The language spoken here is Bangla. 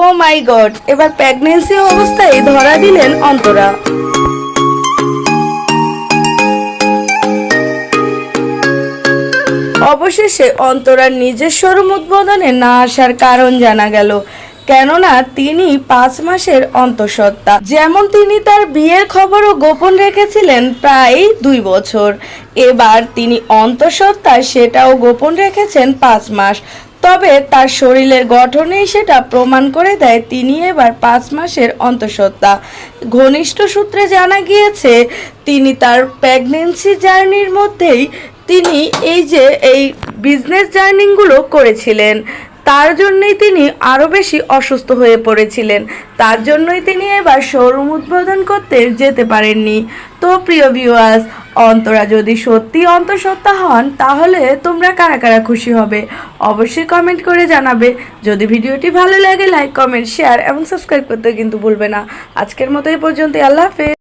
ও মাই গড, এবার প্রেগনেন্সি অবস্থায় ধরা দিলেন অন্তরা। অবশেষে অন্তরার নিজের শোরুম উদ্বোধনে না আসার কারণ জানা গেল, কেননা তিনি পাঁচ মাসের অন্তঃসত্ত্বা। যেমন তিনি তার বিয়ের খবরও গোপন রেখেছিলেন প্রায় দুই বছর। এবার তিনি অন্তঃসত্ত্বা সেটাও গোপন রেখেছেন পাঁচ মাস। তবে তার শরীরের গঠনেই সেটা প্রমাণ করে দেয় তিনি এবার পাঁচ মাসের অন্তঃসত্ত্বা। ঘনিষ্ঠ সূত্রে জানা গিয়েছে, তিনি তার প্রেগনেন্সি জার্নির মধ্যেই তিনি এই যে এই বিজনেস জার্নিগুলো করেছিলেন, তার জন্যই তিনি আরও বেশি অসুস্থ হয়ে পড়েছিলেন। তার জন্যই তিনি এবার শোরুম উদ্বোধন করতে যেতে পারেননি। তো প্রিয় ভিউয়ার্স অন্তরা যদি সত্যি অন্তঃসত্ত্বা হন, তাহলে তোমরা কারা কারা খুশি হবে? অবশ্যই কমেন্ট করে জানাবে। যদি ভিডিওটি ভালো লাগে লাইক কমেন্ট শেয়ার এবং সাবস্ক্রাইব করতে কিন্তু ভুলবে না। আজকের মতো এই পর্যন্ত আল্লাহ হাফেজ।